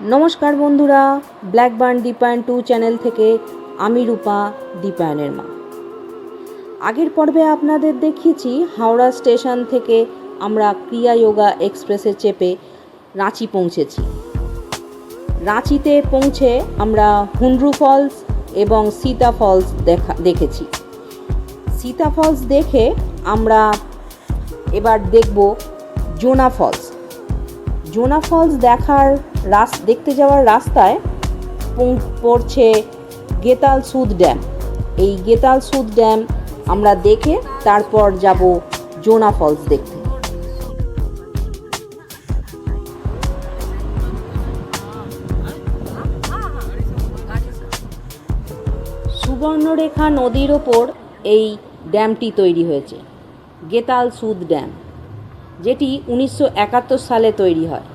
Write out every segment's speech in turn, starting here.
নমস্কার বন্ধুরা Blackburn Dipayan to channel থেকে আমি রূপা দীপায়নের মা। আগের পর্বে আপনাদের দেখিয়েছি, হাওড়া স্টেশন থেকে আমরা ক্রিয়া যোগা এক্সপ্রেসে চেপে রাঁচি পৌঁছেছি। রাঁচিতে পৌঁছে আমরা হুন্ড্রু ফলস এবং সীতা ফলস দেখা, দেখেছি। সীতা ফলস দেখে আমরা এবার দেখব জোনা ফলস। জোনা ফলস দেখার রাস, দেখতে যাওয়ার রাস্তায় পড়ছে গেতাল সুদ ড্যাম। এই গেতাল সুদ ড্যাম আমরা দেখে তারপর যাব জোনা ফলস দেখতে। সুবর্ণরেখা নদীর ওপর এই ড্যামটি তৈরি হয়েছে, গেতাল সুদ ড্যাম, যেটি উনিশশো একাত্তর সালে তৈরি হয়।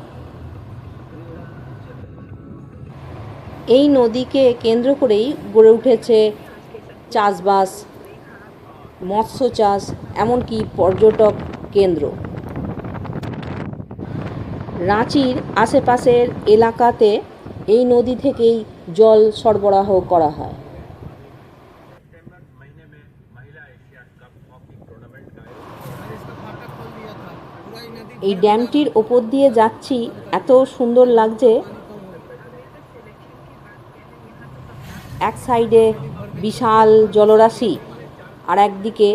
এই নদীকে কেন্দ্র করেই গড়ে উঠেছে চাষবাস মৎস্য চাষ এমনকি পর্যটক কেন্দ্র। রাঁচির আশেপাশের এলাকাতে এই নদী থেকেই জল সরবরাহ করা হয়। এই ড্যামটির ওপর দিয়ে যাচ্ছি, এত সুন্দর লাগছে এক সাইডে বিশাল জলরাশি আর একদিকে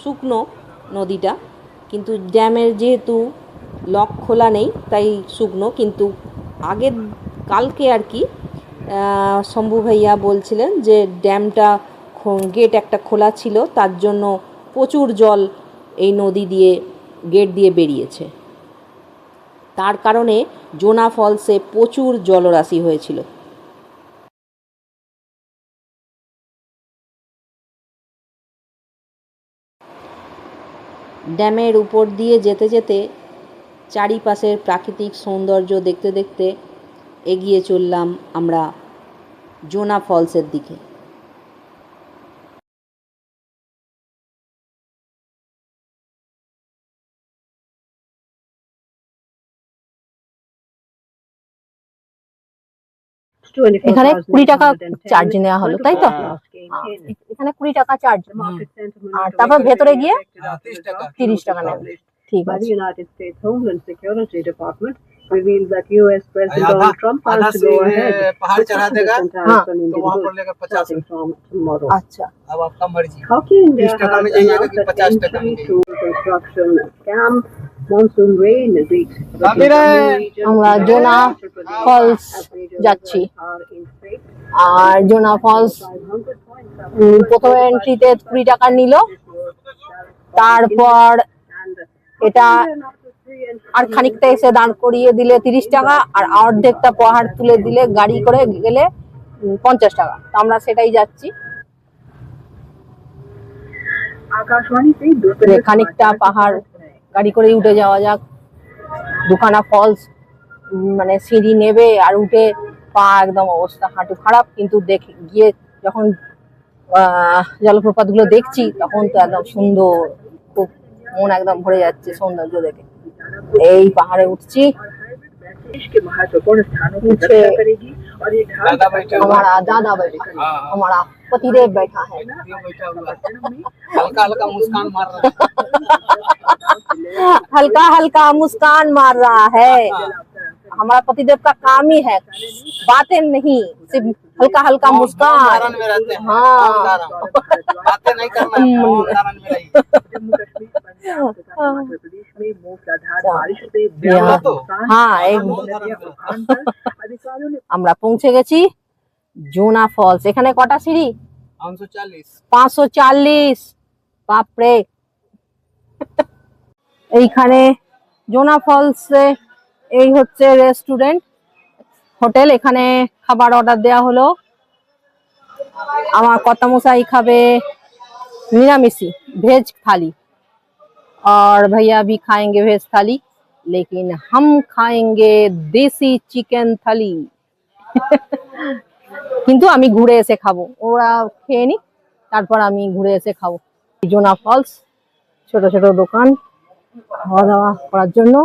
শুকনো নদীটা। কিন্তু ড্যামের যেহেতু লক খোলা নেই, তাই শুকনো। কিন্তু আগের কালকে আর কি শম্ভু ভাইয়া বলছিলেন যে ড্যামটা গেট একটা খোলা ছিল, তার জন্য প্রচুর জল এই নদী দিয়ে, গেট দিয়ে বেরিয়েছে। তার কারণে জোনা ফলসে প্রচুর জলরাশি হয়েছিল। ড্যামের উপর দিয়ে যেতে যেতে চারিপাশের প্রাকৃতিক সৌন্দর্য দেখতে দেখতে এগিয়ে চললাম আমরা জোনা ফলসের দিকে। এখানে কুড়ি টাকা চার্জ নেওয়া হলো তাই তো এখানে কুড়ি টাকা চার্জ আর তারপর ভেতরে গিয়ে তিরিশ টাকা নেবে ঠিক by আছে the United States Homeland Security Department revealed that U.S. President आधा- Donald Trump आधा plans to go से ahead पहाड़ with चढ़ा देगा, tariffs हाँ, on तो Indian वहाँ पर goods लेगा पचास starting from tomorrow. আচ্ছা अब आपका मर्जी Hockey India 30 टका has में जाइएगा announced कि that 50 टका में entry to construction scam Monsoon rain আমরা জোনা ফলস যাচ্ছি। আর জোনা ফলস প্রথম এন্ট্রিতে কুড়ি টাকা নিল। তারপর এটা আর খানিকটা এসে দাঁড় করিয়ে দিলে তিরিশ টাকা আর অর্ধেকটা পাহাড় তুলে দিলে গাড়ি করে গেলে পঞ্চাশ টাকা। তো আমরা সেটাই যাচ্ছি। খানিকটা পাহাড় গাড়ি করেই উঠে যাওয়া যাক। দুখানা ফলস মানে সিঁড়ি নেবে আর উঠে পা একদম অবস্থা হাঁটু খারাপ। কিন্তু দেখে গিয়ে যখন জলপ্রপাতগুলো দেখছি তখন তো একদম সুন্দর খুব মন একদম ভরে যাচ্ছে সৌন্দর্য দেখে। এই পাহাড়ে উঠছি। दादा बैठे हमारा दादा बैठे हाँ, हाँ। हमारा पतिदेव बैठा है। हल्का हल्का मुस्कान मार रहा है। हल्का हल्का मुस्कान मार रहा है। हाँ। हमारा पतिदेव का काम ही है। बातें नहीं सिर्फ़ हल्का हल्का मुस्कान। हाँ। बातें नहीं करना हिमाचल प्रदेश में मूसलाधार बारिश से यहाँ- व्यापक नुकसान हाँ एक नदियाँ उफान पर अधिकारियों ने আমরা পৌঁছে গেছি জোনা ফলস এখানে কটা সিঁড়ি पाँच सौ चालीस পাঁচশো চাল্লিশ বাপরে এইখানে জোনা ফলসে এই হচ্ছে রেস্টুরেন্ট হোটেল এখানে খাবার অর্ডার দেওয়া হলো আমার কর্তামশাই খাবে निरामिसी भेज थाली और भैया भी खाएंगे भेज थाली लेकिन हम खाएंगे देसी चिकन थाली কিন্তু আমি ঘুরে এসে খাবো ওরা খেয়ে নি তারপর আমি ঘুরে এসে খাবো জোনা ফলস ছোট ছোট দোকান খাওয়া দাওয়া করার জন্য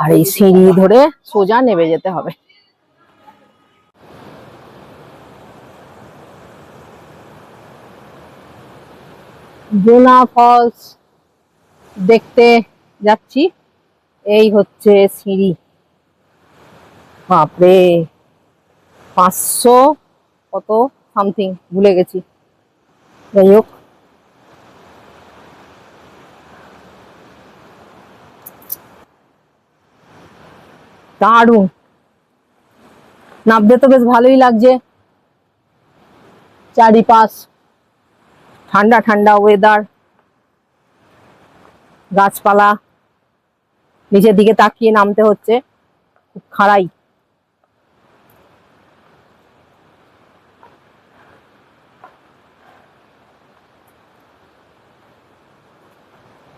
আর এই সিঁড়ি ধরে সোজা নেমে যেতে হবে জোনা ফলস দেখতে যাচ্ছি। এই হচ্ছে সিঁড়ি। বাপরে, পাঁচশো কত সামথিং ভুলে গেছি। যাই হোক। দারুণ। নামতে তো বেশ ভালোই লাগছে। চারিপাশ ঠান্ডা ঠান্ডা ওয়েদার গাছপালা, নিচের দিকে তাকিয়ে নামতে হচ্ছে। খুব খাড়াই।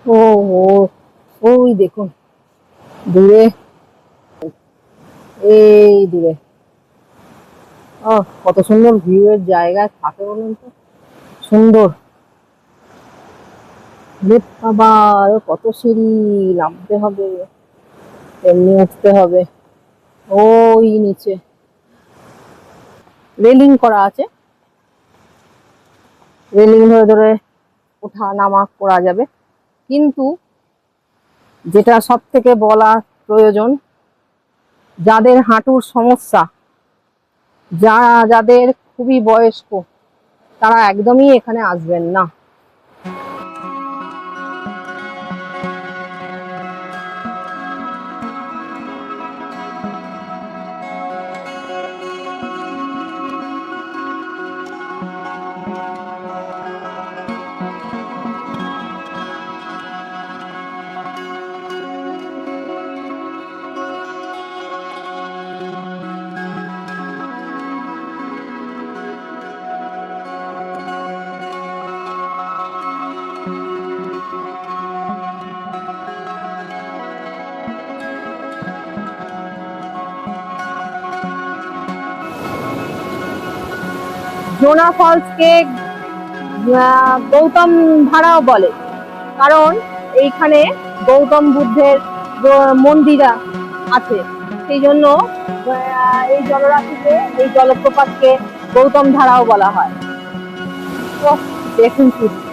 ও ওই দেখুন, দূরে। এই দূরে। ও কত সুন্দর ভিউ এর জায়গায় থাকে বলুন তো। সুন্দর। বাবা কত সিঁড়ি, নামতে হবে এমনি উঠতে হবে। ওই নিচে। রেলিং করা আছে। রেলিং ধরে ধরে ওঠা নামা করা যাবে। কিন্তু যেটা সব থেকে বলা প্রয়োজন, যাদের হাঁটুর সমস্যা, যা, যাদের খুবই বয়স্ক, তারা একদমই এখানে আসবেন না। জোনা ফলসকে গৌতম ধারাও বলে। কারণ এইখানে গৌতম বুদ্ধের মন্দিরা আছে। সেই জন্য এই জলরাশিতে এই জলপ্রপাতকে গৌতম ধারাও বলা হয়। দেখুন শুধু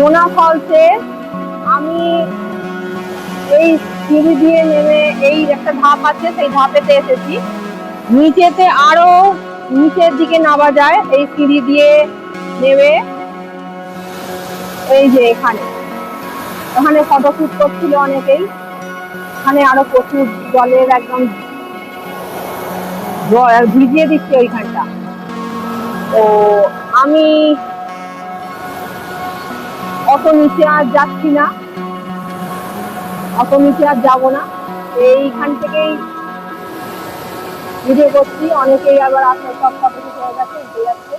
মোনা ফলসে আমি এই সিঁড়ি দিয়ে নেমে এই একটা ধাপ আছে, সেই ধাপেতে এসেছি। নিচেতে আরও নিচের দিকে নামা যায়, এই সিঁড়ি দিয়ে নেমে এই যে এখানে। ওখানে ফটোশুট করছিল অনেকেই। ওখানে আরও প্রচুর জলের একদম ভিজিয়ে দিচ্ছে ওইখানটা। তো আমি অত নিচে আর যাচ্ছি না। অত নিচে আর যাব না। এইখান থেকেই ভিডিও করছি। অনেকেই আবার আপনার সব ফটো হয়ে গেছে উঠে যাচ্ছে।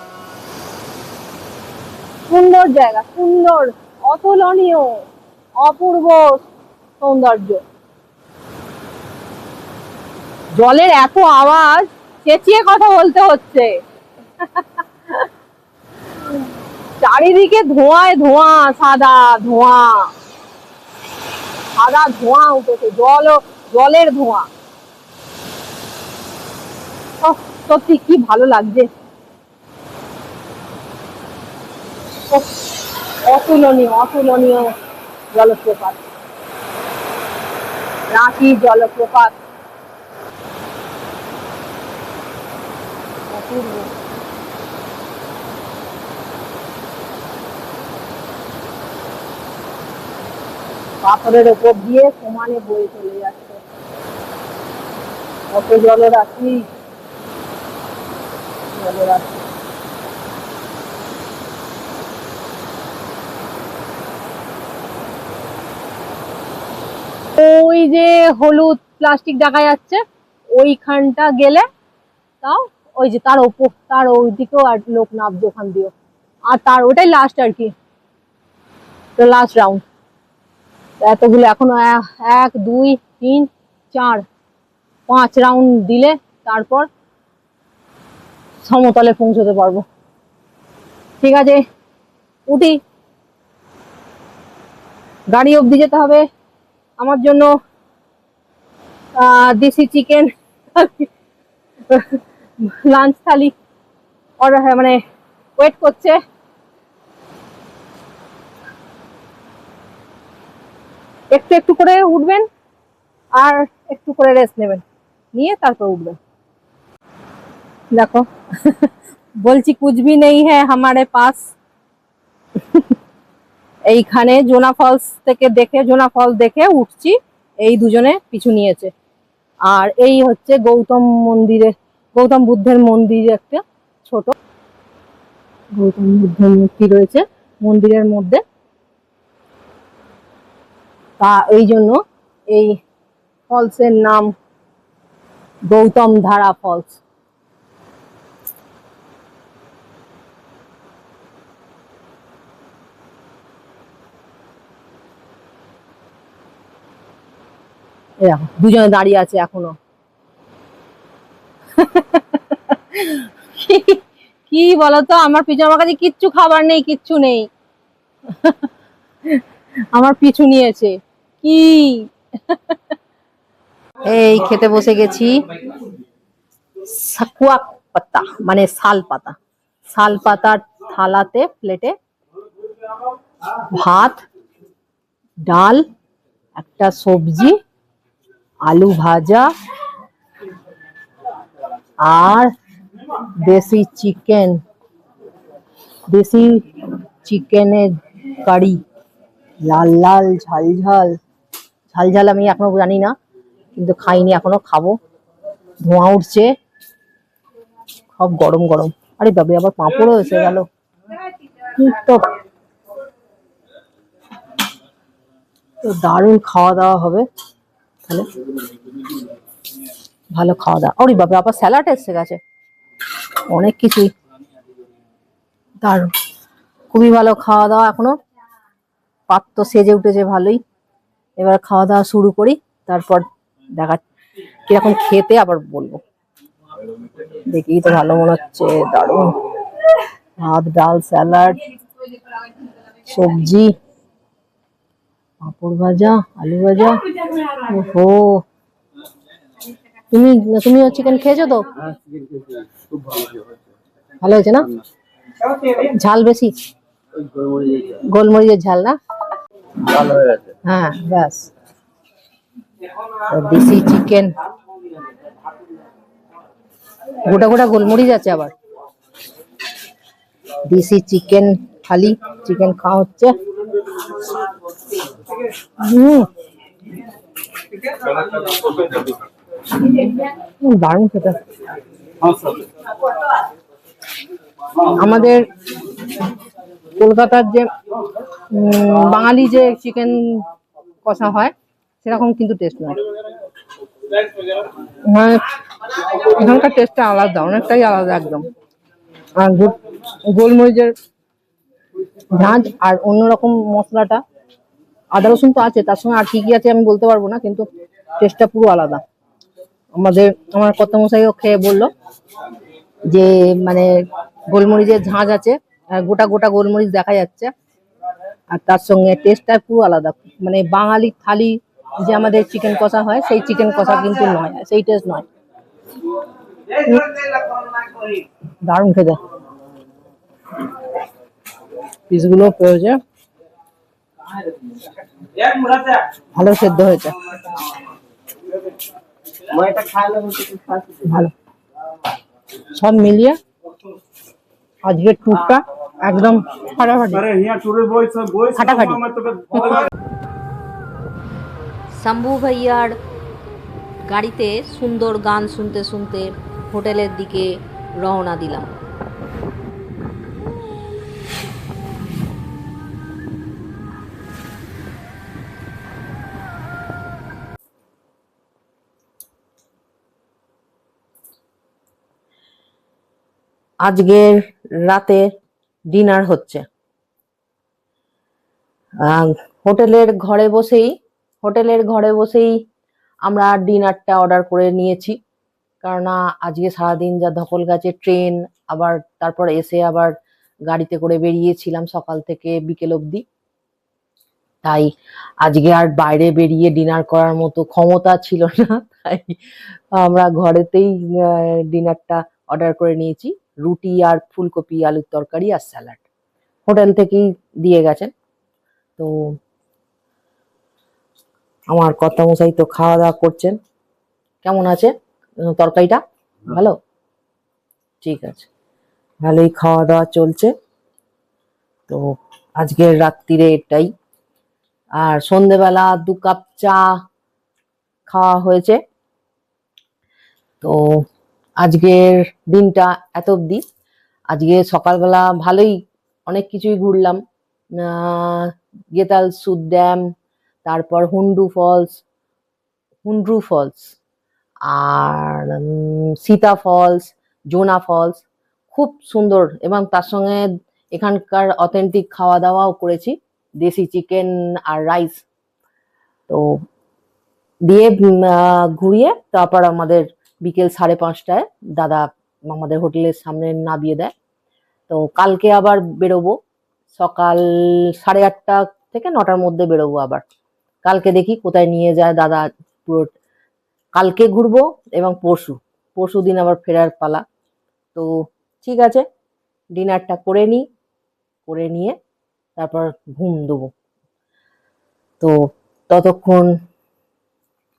সুন্দর জায়গা, সুন্দর, অতুলনীয়, অপূর্ব সৌন্দর্য। জলের এত আওয়াজ, চেঁচিয়ে কথা বলতে হচ্ছে। চারিদিকে ধোঁয়ায় ধোঁয়া, সাদা ধোঁয়া। সাদা ধোঁয়া উঠেছে জল জলের ধোঁয়া। সত্যি কি ভালো লাগছে। অতুলনীয় অতুলনীয় জলপ্রপাত। রাঁচি জলপ্রপাত। অপূর্ব। পাথরের ওপর দিয়ে সমানে বয়ে চলে যাচ্ছে। কত জলরাশি জলরাশি ওই যে হলুদ প্লাস্টিক দেখা যাচ্ছে, ওইখানটা গেলে তাও ওই যে তার ওপর, তার ওই দিকেও আর লোক নামবে ওখান দিয়েও। আর তার ওটাই লাস্ট আর কি। লাস্ট রাউন্ড এতগুলো এখনও এক দুই, তিন, চার, পাঁচ রাউন্ড দিলে তারপর সমতলে পৌঁছতে পারব। ঠিক আছে? উঠি। গাড়ি অবধি যেতে হবে। আমার জন্য desi chicken lunch thali order মানে ওয়েট করছে। একটু একটু করে উঠবেন আর একটু করে রেস্ট নেবেন। নিয়ে তারপর উঠবেন। দেখো, বলছি কুচবি নেই হ্যাঁ হামারে পাস। এইখানে জোনা ফলস থেকে দেখে, জোনা ফলস দেখে উঠছি, এই দুজনে পিছু নিয়েছে। আর এই হচ্ছে গৌতম মন্দিরে, গৌতম বুদ্ধের মন্দির একটা ছোট, গৌতম বুদ্ধের মূর্তি রয়েছে মন্দিরের মধ্যে। তা এই জন্য এই ফলসের নাম গৌতম ধারা ফলস। এরকম দুজনে দাঁড়িয়ে আছে এখনও। কি- বলতো? আমার পিছু, আমার কাছে কিচ্ছু খাবার নেই, কিচ্ছু নেই। আমার পিছু নিয়েছে। কি? এই খেতে বসে গেছি। সাকুয়া পাতা মানে শাল পাতা। শাল পাতার থালাতে প্লেটে ভাত, ডাল, একটা সবজি, আলু ভাজা, আর দেশি চিকেন, দেশি চিকেনের কারি, লাল লাল, ঝাল ঝাল। ঝাল ঝাল আমি এখনও জানি না, কিন্তু খাইনি, এখনও খাব। ধোঁয়া উঠছে। সব গরম গরম। আরে বাবা আবার পাঁপড়ও এসে গেল। তো? দারুণ খাওয়া দাওয়া হবে। তাহলে ভালো খাওয়া দাওয়া। ওরে বাবা আবার স্যালাড এসে গেছে। অনেক কিছুই। দারুণ। খুবই ভালো খাওয়া দাওয়া এখনও। পাত্র সেজে উঠেছে ভালোই। এবার খাওয়া দাওয়া শুরু করি তারপর দেখা কীরকম খেতে আবার বলব। দেখি তো ভালো মনে হচ্ছে দারুণ। ভাত ডাল স্যালাড সবজি পাঁপড় ভাজা আলু ভাজা। ওহো! তুমি তুমিও চিকেন খেয়েছো তো? ভালো হয়েছে না? ঝাল বেশি? গোলমরিচের ঝাল। না? ভালো হয়ে গেছে হ্যাঁ ব্যাস। দেশি চিকেন গোটা গোটা গোলমরিচ আছে আবার। দেশি চিকেন থালি চিকেন খাওয়া হচ্ছে। দারুণ খেতে। আমাদের কলকাতার যে বাঙালি যে চিকেন কষা হয়, সেরকম কিন্তু টেস্ট নয়। মানে এখানকার টেস্টটা আলাদা, অনেকটাই আলাদা একদম। আর গোলমরিচের ঝাঁঝ আর অন্যরকম মশলাটা, আদা রসুন তো আছে, তার সঙ্গে আর কি কি আছে আমি বলতে পারব না, কিন্তু টেস্টটা পুরো আলাদা। আমাদের, আমার কত মশাইও খেয়ে বলল যে মানে গোলমরিচের ঝাঁঝ আছে গোটা গোটা গোলমরিচ দেখা যাচ্ছে। আর তার সঙ্গে টেস্টটা পুরো আলাদা। মানে বাঙালি থালি যে আমাদের চিকেন কষা হয়, সেই চিকেন কষা কিন্তু নয়, সেই টেস্ট নয়। দারুণ খেতে। পিসগুলো পেয়েছে। ভালো সেদ্ধ হয়েছে। ভালো। সব মিলিয়ে আজকের ট্যুরটা একদম ফাটাফাটি। ফাটাফাটি। শম্ভু ভাইয়ার গাড়িতে সুন্দর গান শুনতে শুনতে হোটেলের দিকে রওনা দিলাম। আজকের রাতে ডিনার হচ্ছে। হোটেলের ঘরে বসেই, হোটেলের ঘরে বসেই আমরা ডিনারটা অর্ডার করে নিয়েছি। কেননা আজকে সারাদিন যা ধকল গেছে ট্রেন, আবার তারপর এসে আবার গাড়িতে করে বেরিয়েছিলাম সকাল থেকে বিকেল অবধি। তাই আজকে আর বাইরে বেরিয়ে ডিনার করার মতো ক্ষমতা ছিল না। তাই আমরা ঘরেতেই ডিনারটা অর্ডার করে নিয়েছি। রুটি আর ফুলকপি আলুর তরকারি আর স্যালাড। হোটেল থেকেই দিয়ে গেছেন। তো আমার কর্তামশাই তো খাওয়া দাওয়া করছেন। কেমন আছে তরকারিটা ভালো? ঠিক আছে। ভালোই খাওয়া দাওয়া চলছে। তো আজকের রাত্রিরে এটাই। আর সন্ধেবেলা দু কাপ চা খাওয়া হয়েছে। তো আজকের দিনটা এত অবধি। আজকে সকালবেলা ভালোই অনেক কিছুই ঘুরলাম। গেতাল সুদ ড্যাম, তারপর হুন্ডু ফলস হুন্ড্রু ফলস, আর সীতা ফলস, জোনা ফলস, খুব সুন্দর। এবং তার সঙ্গে এখানকার অথেন্টিক খাওয়া দাওয়াও করেছি, দেশি চিকেন আর রাইস তো, দিয়ে ঘুরিয়ে তারপর আমাদের বিকেল সাড়ে পাঁচটায় দাদা আমাদের হোটেলের সামনে নামিয়ে দেয়। তো কালকে আবার বেরোবো, সকাল সাড়ে আটটা থেকে নটার মধ্যে বেরোবো আবার। কালকে দেখি কোথায় নিয়ে যায় দাদা পুরো। কালকে ঘুরবো এবং পরশু পরশু দিন আবার ফেরার পালা। তো ঠিক আছে, ডিনারটা করে নিই, করে নিয়ে তারপর ঘুম দেবো। তো ততক্ষণ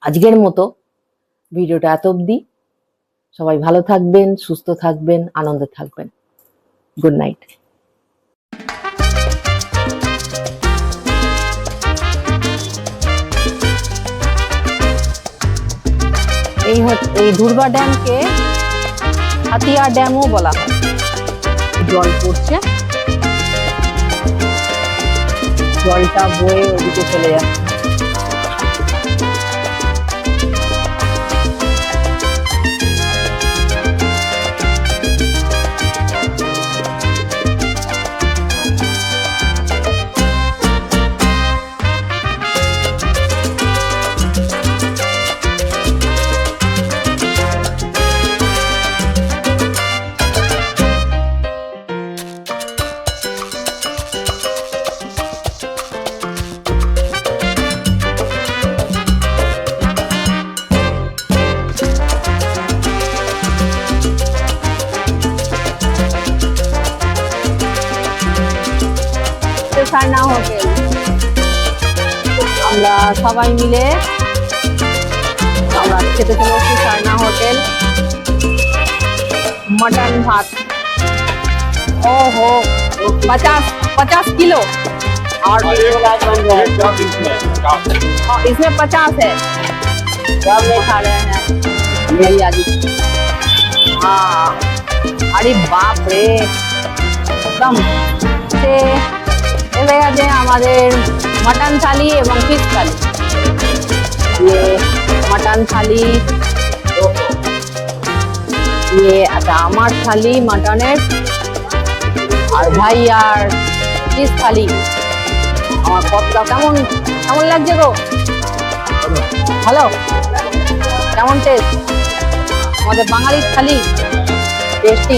আজকের মতো, ভিডিওটা এত অবধি। সবাই ভালো থাকবেন, সুস্থ থাকবেন, আনন্দে থাকবেন। গুড নাইট এই এই দুর্বা ড্যামকে হাতিয়া ড্যামও বলা হয়। জল পড়ছে। জলটা বয়ে ওদিকে চলে যাচ্ছে। হোটেল আমরা সবাই মিলে আমরা খেতে চলেছি সারনা হোটেল मटन भात ओ हो पचास पचास किलो और हाँ, इसमें पचास है सब लोग खा रहे हैं भैया जी हाँ अरे बाप রে একদম সে চলে গেছে আমাদের মটন থালি এবং ফিশ থালি। মটন থালি ইয়ে আচ্ছা আমার থালি মটনের, আর ভাই আর ফিশ থালি। আমার কতটা কেমন কেমন লাগছে গো? ভালো? কেমন টেস্ট আমাদের বাঙালির থালি টেস্টি